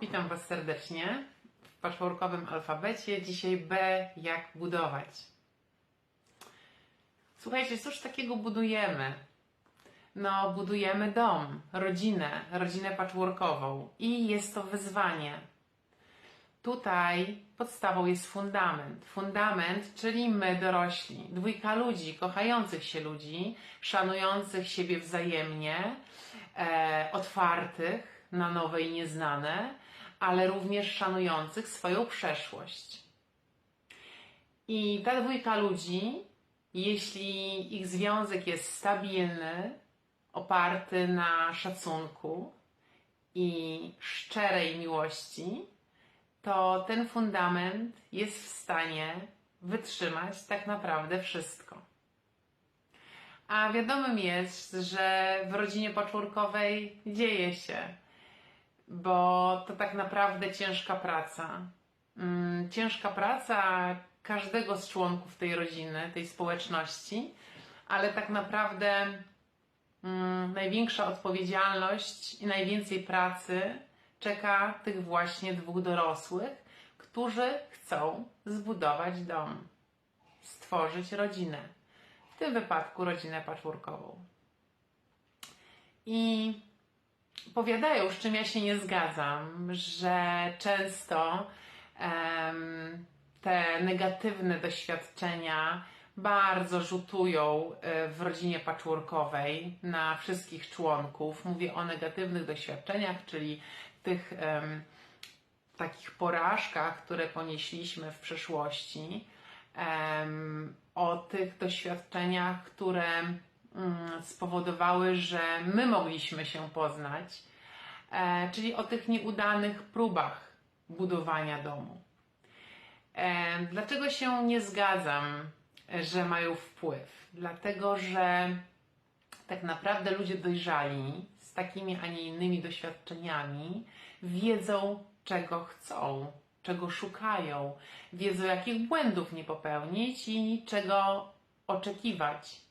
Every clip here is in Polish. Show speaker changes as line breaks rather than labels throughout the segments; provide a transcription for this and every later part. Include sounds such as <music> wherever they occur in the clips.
Witam Was serdecznie w patchworkowym alfabecie. Dzisiaj B jak budować. Słuchajcie, cóż takiego budujemy? No, budujemy dom, rodzinę, rodzinę patchworkową i jest to wyzwanie. Tutaj podstawą jest fundament. Fundament, czyli my dorośli, dwójka ludzi, kochających się ludzi, szanujących siebie wzajemnie, e, otwartych na nowe i nieznane, ale również szanujących swoją przeszłość. I ta dwójka ludzi, jeśli ich związek jest stabilny, oparty na szacunku i szczerej miłości, to ten fundament jest w stanie wytrzymać tak naprawdę wszystko. A wiadomym jest, że w rodzinie patchworkowej dzieje się, bo to tak naprawdę ciężka praca. Mm, Ciężka praca każdego z członków tej rodziny, tej społeczności, ale tak naprawdę mm, największa odpowiedzialność i najwięcej pracy czeka tych właśnie dwóch dorosłych, którzy chcą zbudować dom, stworzyć rodzinę. W tym wypadku rodzinę patchworkową. I powiadają, z czym ja się nie zgadzam, że często em, te negatywne doświadczenia bardzo rzutują e, w rodzinie patchworkowej na wszystkich członków. Mówię o negatywnych doświadczeniach, czyli tych em, takich porażkach, które ponieśliśmy w przeszłości, em, o tych doświadczeniach, które spowodowały, że my mogliśmy się poznać, e, czyli o tych nieudanych próbach budowania domu. E, Dlaczego się nie zgadzam, że mają wpływ? Dlatego, że tak naprawdę ludzie dojrzali z takimi, a nie innymi doświadczeniami wiedzą, czego chcą, czego szukają, wiedzą, jakich błędów nie popełnić i czego oczekiwać.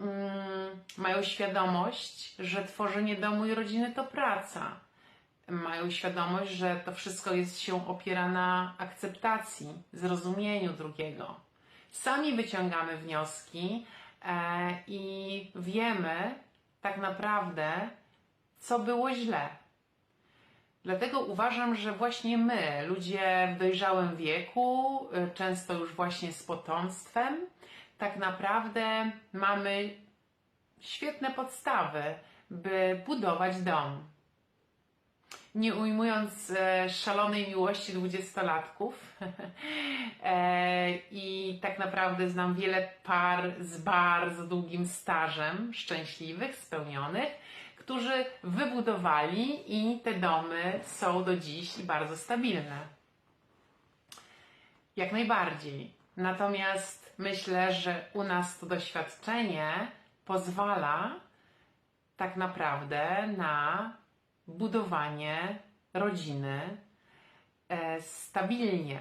Mm, Mają świadomość, że tworzenie domu i rodziny to praca. Mają świadomość, że to wszystko jest się opiera na akceptacji, zrozumieniu drugiego. Sami wyciągamy wnioski e, i wiemy tak naprawdę, co było źle. Dlatego uważam, że właśnie my, ludzie w dojrzałym wieku, y, często już właśnie z potomstwem, tak naprawdę mamy świetne podstawy, by budować dom. Nie ujmując e, szalonej miłości dwudziestolatków, <laughs> e, i tak naprawdę znam wiele par z bardzo długim stażem, szczęśliwych, spełnionych, którzy wybudowali i te domy są do dziś bardzo stabilne. Jak najbardziej. Natomiast myślę, że u nas to doświadczenie pozwala tak naprawdę na budowanie rodziny e, stabilnie.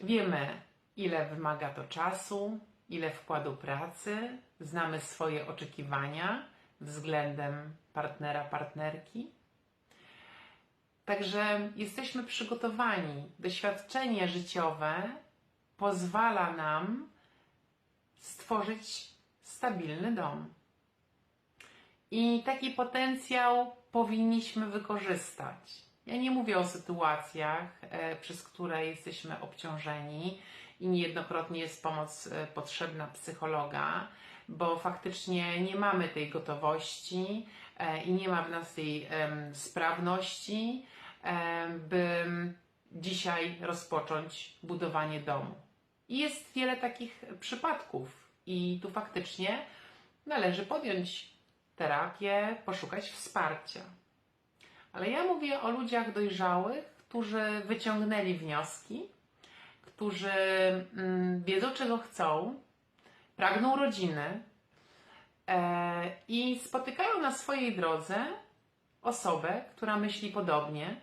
Wiemy, ile wymaga to czasu, ile wkładu pracy, znamy swoje oczekiwania względem partnera, partnerki. Także jesteśmy przygotowani. Doświadczenie życiowe pozwala nam stworzyć stabilny dom. I taki potencjał powinniśmy wykorzystać. Ja nie mówię o sytuacjach, e, przez które jesteśmy obciążeni i niejednokrotnie jest pomoc e, potrzebna psychologa, bo faktycznie nie mamy tej gotowości e, i nie ma w nas tej sprawności, em, by dzisiaj rozpocząć budowanie domu. I jest wiele takich przypadków, i tu faktycznie należy podjąć terapię, poszukać wsparcia. Ale ja mówię o ludziach dojrzałych, którzy wyciągnęli wnioski, którzy mm, wiedzą, czego chcą, pragną rodziny e, i spotykają na swojej drodze osobę, która myśli podobnie,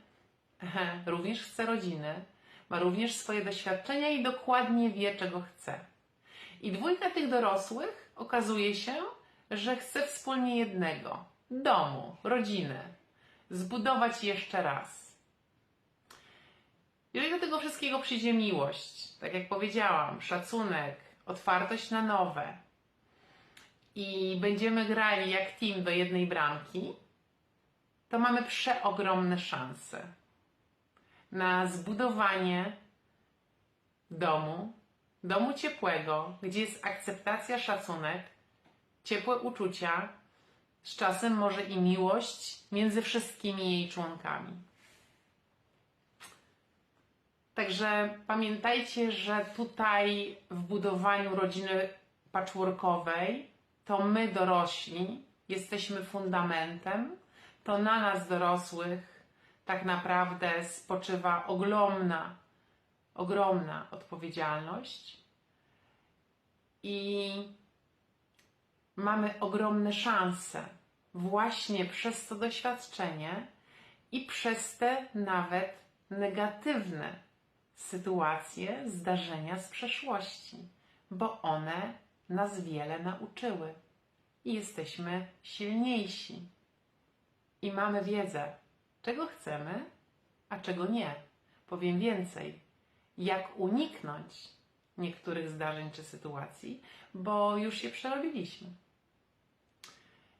również chce rodziny, ma również swoje doświadczenia i dokładnie wie, czego chce. I dwójka tych dorosłych okazuje się, że chce wspólnie jednego domu, rodziny. zbudować jeszcze raz. Jeżeli do tego wszystkiego przyjdzie miłość, tak jak powiedziałam, szacunek, otwartość na nowe i będziemy grali jak team do jednej bramki, to mamy przeogromne szanse na zbudowanie domu, domu ciepłego, gdzie jest akceptacja, szacunek, ciepłe uczucia, z czasem może i miłość między wszystkimi jej członkami. Także pamiętajcie, że tutaj w budowaniu rodziny patchworkowej to my dorośli jesteśmy fundamentem, to na nas dorosłych tak naprawdę spoczywa ogromna, ogromna odpowiedzialność. I mamy ogromne szanse właśnie przez to doświadczenie i przez te nawet negatywne sytuacje, zdarzenia z przeszłości, bo one nas wiele nauczyły i jesteśmy silniejsi i mamy wiedzę, czego chcemy, a czego nie. Powiem więcej, jak uniknąć niektórych zdarzeń czy sytuacji, bo już je przerobiliśmy.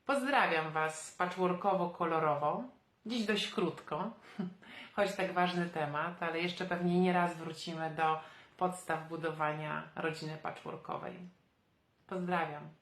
Pozdrawiam Was patchworkowo-kolorowo. Dziś dość krótko, <laughs> choć tak ważny temat, ale jeszcze pewnie nie raz wrócimy do podstaw budowania rodziny patchworkowej. Pozdrawiam.